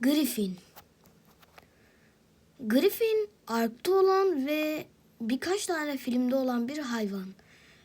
Griffin. Griffin Ark'ta olan ve birkaç tane filmde olan bir hayvan.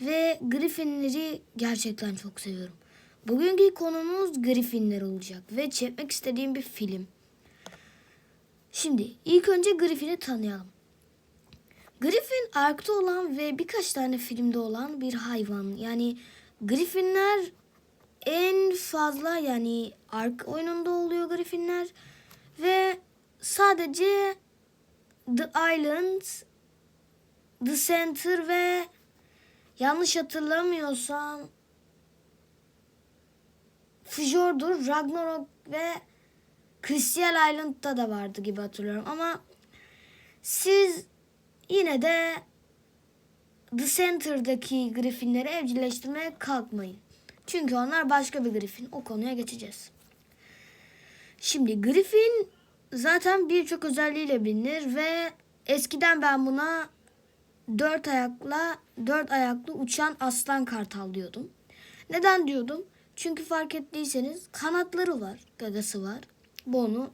Ve Griffinleri gerçekten çok seviyorum. Bugünkü konumuz Griffinler olacak ve çekmek istediğim bir film. Şimdi ilk önce Griffin'i tanıyalım. Griffin Ark'ta olan ve birkaç tane filmde olan bir hayvan. Yani Griffinler en fazla yani Ark oyununda oluyor Griffinler ve sadece The Island, The Center ve yanlış hatırlamıyorsam Fjordur, Ragnarok ve Crystal Island'da da vardı gibi hatırlıyorum ama siz yine de The Center'daki Griffinleri evcilleştirmeye kalkmayın. Çünkü onlar başka bir Griffin. O konuya geçeceğiz. Şimdi Griffin zaten birçok özelliğiyle bilinir ve eskiden ben buna dört ayakla dört ayaklı uçan aslan kartal diyordum. Neden diyordum? Çünkü fark ettiyseniz kanatları var, gagası var. Bu onu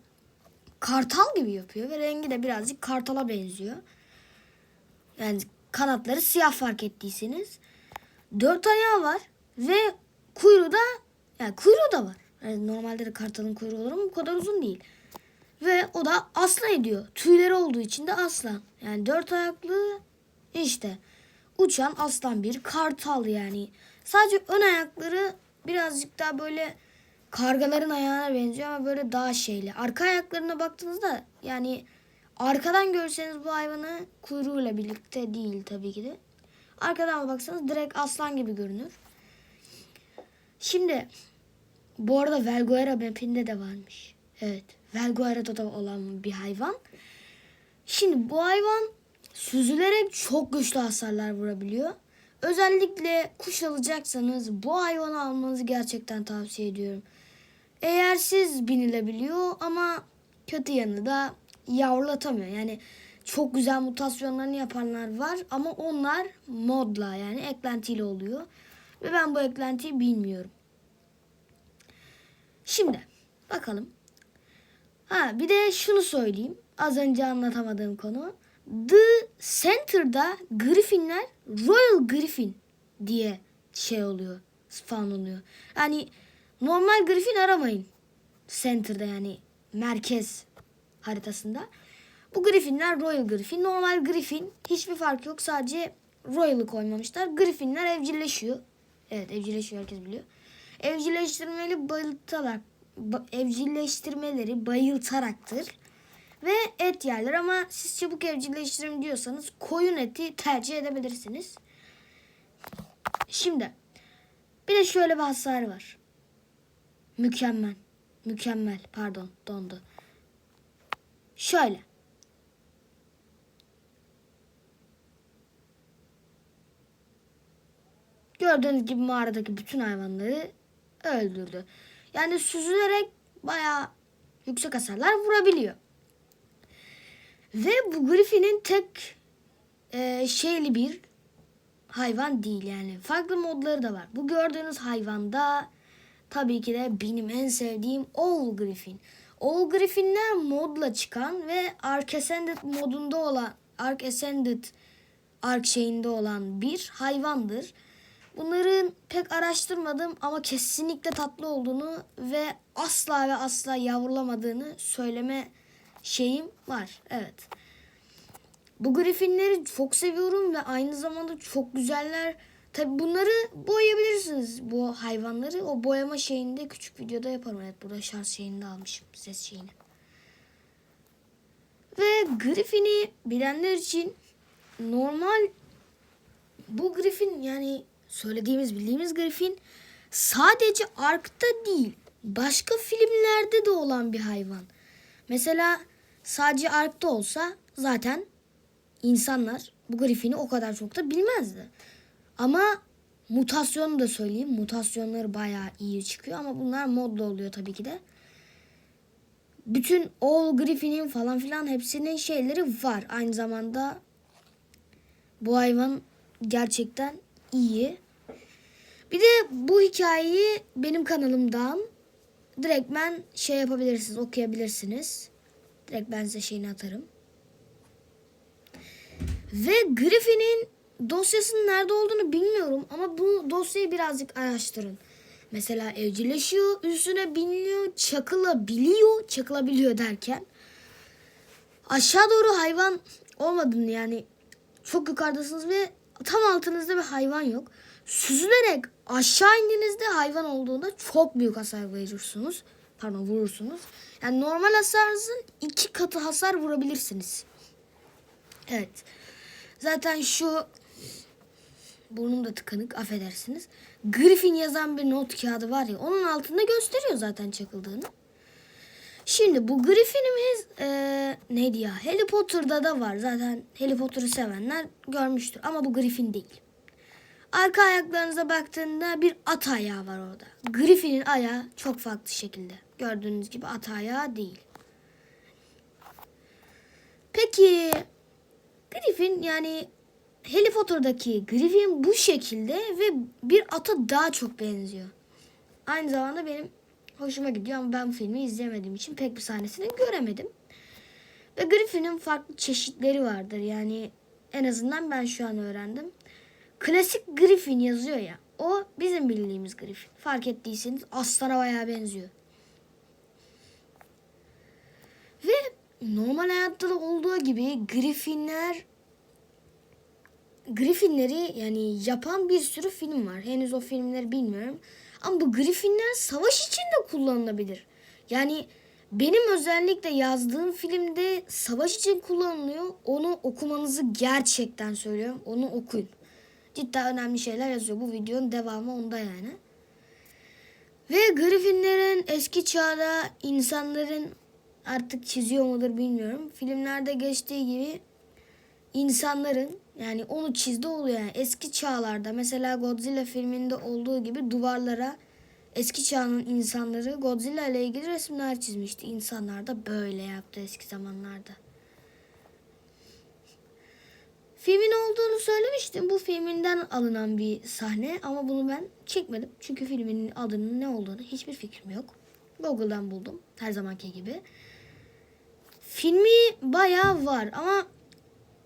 kartal gibi yapıyor ve rengi de birazcık kartala benziyor. Yani kanatları siyah fark ettiyseniz. Dört ayağı var ve yani kuyruğu da var. Yani normalde de kartalın kuyruğu olur ama bu kadar uzun değil. Ve o da aslan ediyor. Tüyleri olduğu için de aslan. Yani dört ayaklı işte uçan aslan bir kartal yani. Sadece ön ayakları birazcık daha böyle kargaların ayağına benziyor ama böyle daha şeyli. Arka ayaklarına baktığınızda yani arkadan görseniz bu hayvanı kuyruğuyla birlikte değil tabii ki de. Arkadan baksanız direkt aslan gibi görünür. Şimdi bu arada Velguera mapinde de varmış. Evet. Velguera'da da olan bir hayvan. Şimdi bu hayvan süzülerek çok güçlü hasarlar vurabiliyor. Özellikle kuş alacaksanız bu hayvanı almanızı gerçekten tavsiye ediyorum. Eğer siz binilebiliyor ama kötü yanı da yavrulatamıyor. Yani çok güzel mutasyonlarını yapanlar var ama onlar modla yani eklentiyle oluyor. Ve ben bu eklentiyi bilmiyorum. Şimdi bakalım. Ha bir de şunu söyleyeyim. Az önce anlatamadığım konu. The Center'da Griffinler Royal Griffin diye şey oluyor. Spawn oluyor. Yani normal Griffin aramayın. Center'da yani merkez haritasında. Bu Griffinler Royal Griffin. Normal Griffin hiçbir fark yok. Sadece Royal'ı koymamışlar. Griffinler evcilleşiyor. Evet evcilleşiyor herkes biliyor. Evcilleştirmeli bayıltarak ba- evcilleştirmeleri bayıltaraktır. Ve et yerler ama siz çabuk evcilleştirin diyorsanız koyun eti tercih edebilirsiniz. Şimdi bir de şöyle bir hasar var. Mükemmel. Mükemmel. Pardon dondu. Şöyle. Gördüğünüz gibi mağaradaki bütün hayvanları öldürdü. Yani süzülerek bayağı yüksek hasarlar vurabiliyor. Ve bu Griffin'in tek e, şeyli bir hayvan değil yani. Farklı modları da var. Bu gördüğünüz hayvanda tabii ki de benim en sevdiğim Owl Griffin. Owl Griffin'ler modla çıkan ve Ark Ascended modunda olan Ark Ascended Ark şeyinde olan bir hayvandır. Bunların pek araştırmadım ama kesinlikle tatlı olduğunu ve asla ve asla yavrulamadığını söyleme şeyim var. Evet. Bu griffinleri çok seviyorum ve aynı zamanda çok güzeller. Tabi bunları boyayabilirsiniz bu hayvanları. O boyama şeyinde küçük videoda yaparım. Evet burada şarj şeyini almışım. Ses şeyini. Ve Griffin'i bilenler için normal bu Griffin yani söylediğimiz bildiğimiz Griffin sadece Ark'ta değil başka filmlerde de olan bir hayvan. Mesela sadece Ark'ta olsa zaten insanlar bu Griffin'i o kadar çok da bilmezdi. Ama mutasyonu da söyleyeyim. Mutasyonları bayağı iyi çıkıyor ama bunlar modda oluyor tabii ki de. Bütün All Griffin'in falan filan hepsinin şeyleri var. Aynı zamanda bu hayvan gerçekten iyi. Bir de bu hikayeyi benim kanalımdan direkt ben şey yapabilirsiniz, okuyabilirsiniz. Direkt ben size şeyini atarım. Ve Griffin'in dosyasının nerede olduğunu bilmiyorum ama bu dosyayı birazcık araştırın. Mesela evcilleşiyor, üstüne biniliyor, çakılabiliyor, çakılabiliyor derken aşağı doğru hayvan olmadığını yani çok yukarıdasınız ve tam altınızda bir hayvan yok. Süzülerek aşağı indiğinizde hayvan olduğunda çok büyük hasar veriyorsunuz. Pardon vurursunuz. Yani normal hasarınızın iki katı hasar vurabilirsiniz. Evet. Zaten şu burnum da tıkanık affedersiniz. Griffin yazan bir not kağıdı var ya onun altında gösteriyor zaten çakıldığını. Şimdi bu Griffin'imiz eee, neydi ya? Harry Potter'da da var. Zaten Harry Potter'ı sevenler görmüştür. Ama bu Griffin değil. Arka ayaklarınıza baktığında bir at ayağı var orada. Griffin'in ayağı çok farklı şekilde. Gördüğünüz gibi at ayağı değil. Peki Griffin yani Harry Potter'daki Griffin bu şekilde ve bir ata daha çok benziyor. Aynı zamanda benim hoşuma gidiyor ama ben bu filmi izlemediğim için pek bir sahnesini göremedim. Ve Griffin'in farklı çeşitleri vardır. Yani en azından ben şu an öğrendim. Klasik Griffin yazıyor ya. O bizim bildiğimiz Griffin. Fark ettiyseniz aslana bayağı benziyor. Ve normal hayatta da olduğu gibi Griffinler Griffinleri yani yapan bir sürü film var. Henüz o filmleri bilmiyorum. Ama bu Griffinler savaş için de kullanılabilir. Yani benim özellikle yazdığım filmde savaş için kullanılıyor. Onu okumanızı gerçekten söylüyorum. Onu okuyun. Cidden önemli şeyler yazıyor. Bu videonun devamı onda yani. Ve Griffinlerin eski çağda insanların artık çiziyor mudur bilmiyorum. Filmlerde geçtiği gibi insanların yani onu çizdi oluyor yani eski çağlarda mesela Godzilla filminde olduğu gibi duvarlara eski çağın insanları Godzilla ile ilgili resimler çizmişti. İnsanlar da böyle yaptı eski zamanlarda. Filmin olduğunu söylemiştim. Bu filminden alınan bir sahne ama bunu ben çekmedim. Çünkü filmin adının ne olduğunu hiçbir fikrim yok. Google'dan buldum her zamanki gibi. Filmi bayağı var ama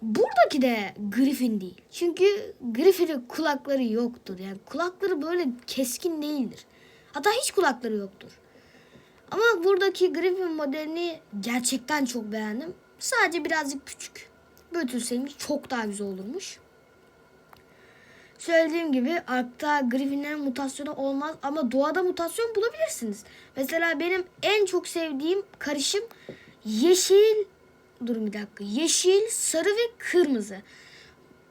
buradaki de Griffin değil. Çünkü Griffin'in kulakları yoktur. Yani kulakları böyle keskin değildir. Hatta hiç kulakları yoktur. Ama buradaki Griffin modelini gerçekten çok beğendim. Sadece birazcık küçük. Büyütülseymiş çok daha güzel olurmuş. Söylediğim gibi Ark'ta Griffin'lerin mutasyonu olmaz ama doğada mutasyon bulabilirsiniz. Mesela benim en çok sevdiğim karışım yeşil Durun bir dakika. Yeşil, sarı ve kırmızı.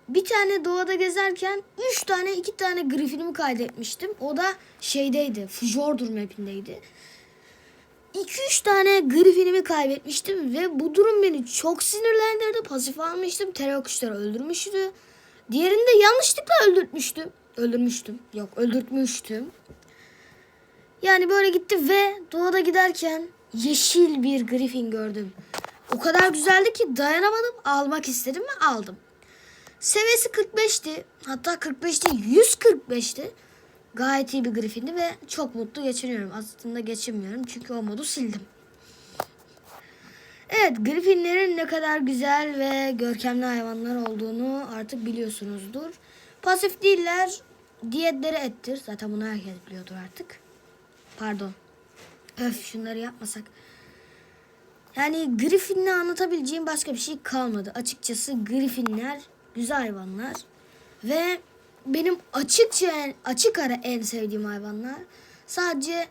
Bir tane doğada gezerken 3 tane 2 tane Griffin'imi kaydetmiştim. O da şeydeydi. Fjordur mapindeydi. 2-3 tane Griffin'imi kaybetmiştim ve bu durum beni çok sinirlendirdi. Pasif almıştım. Terör kuşları öldürmüştü. Diğerini de yanlışlıkla öldürtmüştüm. Öldürmüştüm. Yok öldürtmüştüm. Yani böyle gitti ve doğada giderken yeşil bir Griffin gördüm. O kadar güzeldi ki dayanamadım. Almak istedim ve aldım. Seviyesi 45'ti. Hatta 45 değil 145'ti. Gayet iyi bir Griffin'di ve çok mutlu geçiniyorum. Aslında geçinmiyorum çünkü o modu sildim. Evet Griffinlerin ne kadar güzel ve görkemli hayvanlar olduğunu artık biliyorsunuzdur. Pasif değiller. Diyetleri ettir. Zaten bunu herkes biliyordur artık. Pardon. Öf şunları yapmasak. Yani Griffin'le anlatabileceğim başka bir şey kalmadı. Açıkçası Griffin'ler güzel hayvanlar. Ve benim açıkça açık ara en sevdiğim hayvanlar. Sadece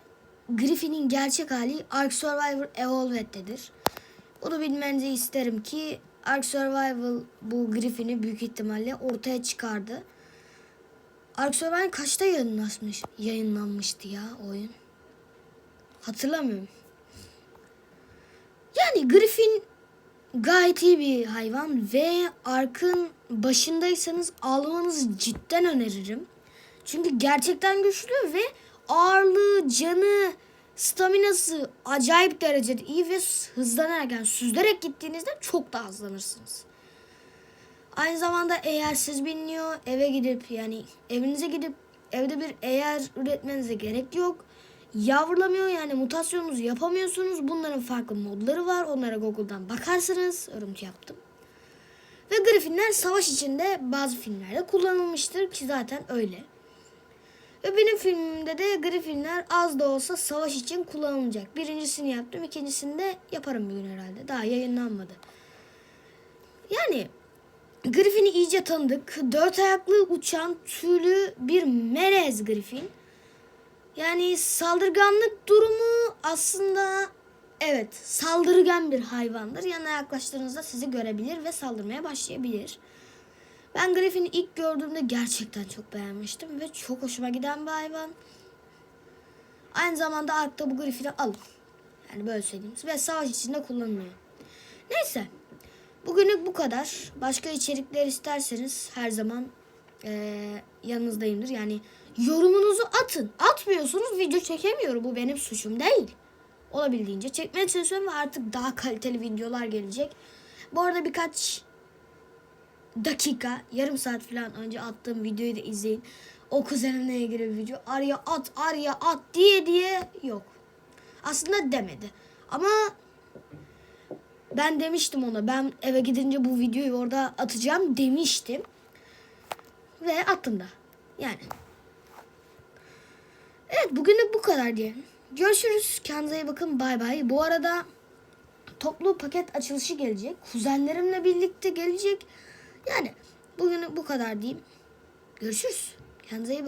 Griffin'in gerçek hali Ark Survivor Evolved'dedir. Bunu bilmenizi isterim ki Ark Survival bu Griffin'i büyük ihtimalle ortaya çıkardı. Ark Survival kaçta yayınlanmış, yayınlanmıştı ya oyun? Hatırlamıyorum. Yani Griffin gayet iyi bir hayvan ve Ark'ın başındaysanız almanızı cidden öneririm. Çünkü gerçekten güçlü ve ağırlığı, canı, staminası acayip derecede iyi ve hızlanarak yani gittiğinizde çok daha hızlanırsınız. Aynı zamanda eğer siz biniyor eve gidip yani evinize gidip evde bir eğer üretmenize gerek yok. Yavrulamıyor yani mutasyonunuzu yapamıyorsunuz. Bunların farklı modları var. Onlara Google'dan bakarsınız. Örüntü yaptım. Ve Griffinler savaş içinde bazı filmlerde kullanılmıştır ki zaten öyle. Ve benim filmimde de Griffinler az da olsa savaş için kullanılacak. Birincisini yaptım, ikincisini de yaparım bir gün herhalde. Daha yayınlanmadı. Yani Griffin'i iyice tanıdık. Dört ayaklı uçan tüylü bir melez Griffin. Yani saldırganlık durumu aslında evet saldırgan bir hayvandır. Yanına yaklaştığınızda sizi görebilir ve saldırmaya başlayabilir. Ben Griffin'i ilk gördüğümde gerçekten çok beğenmiştim ve çok hoşuma giden bir hayvan. Aynı zamanda Ark'ta bu Griffin'i alın. Yani böyle söyleyeyim. Ve savaş içinde kullanılıyor. Neyse. Bugünlük bu kadar. Başka içerikler isterseniz her zaman eee, yanınızdayımdır. Yani yorumunuzu atın. Atmıyorsunuz video çekemiyorum. Bu benim suçum değil. Olabildiğince çekmeye çalışıyorum ve artık daha kaliteli videolar gelecek. Bu arada birkaç dakika, yarım saat falan önce attığım videoyu da izleyin. O kuzenimle ilgili bir video. Arya at, Arya at diye diye yok. Aslında demedi. Ama ben demiştim ona. Ben eve gidince bu videoyu orada atacağım demiştim. Ve attım da. Yani. Evet bugünlük bu kadar diyelim. Görüşürüz. Kendinize iyi bakın. Bay bay. Bu arada toplu paket açılışı gelecek. Kuzenlerimle birlikte gelecek. Yani bugünlük bu kadar diyeyim. Görüşürüz. Kendinize iyi bakın.